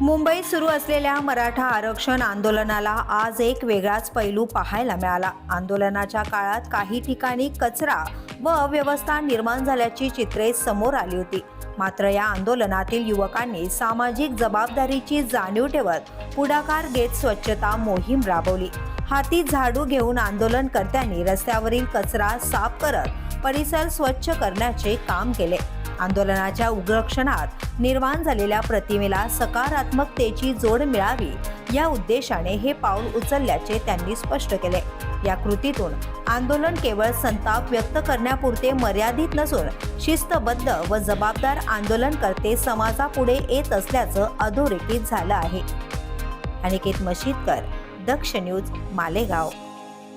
मुंबईत सुरू असलेल्या मराठा आरक्षण आंदोलनाला आज एक वेगळाच पैलू पाहायला मिळाला. आंदोलनाच्या काळात काही ठिकाणी कचरा व अव्यवस्था निर्माण झाल्याची चित्रे समोर आली होती. मात्र या आंदोलनातील युवकांनी सामाजिक जबाबदारीची जाणीव ठेवत पुढाकार घेत स्वच्छता मोहीम राबवली. हाती झाडू घेऊन आंदोलनकर्त्यांनी रस्त्यावरील कचरा साफ करत परिसर स्वच्छ करण्याचे काम केले. आंदोलनाच्या उग्र क्षणात निर्माण झालेल्या प्रतिमेला सकारात्मकतेची जोड मिळावी या उद्देशाने हे पाऊल उचलल्याचे त्यांनी स्पष्ट केले. या कृतीतून आंदोलन केवळ संताप व्यक्त करण्यापुरते मर्यादित नसून शिस्तबद्ध व जबाबदार आंदोलनकर्ते समाजापुढे येत असल्याचं अधोरेखित झालं आहे. अनिकेत मशीदकर दक्ष न्यूज मालेगाव.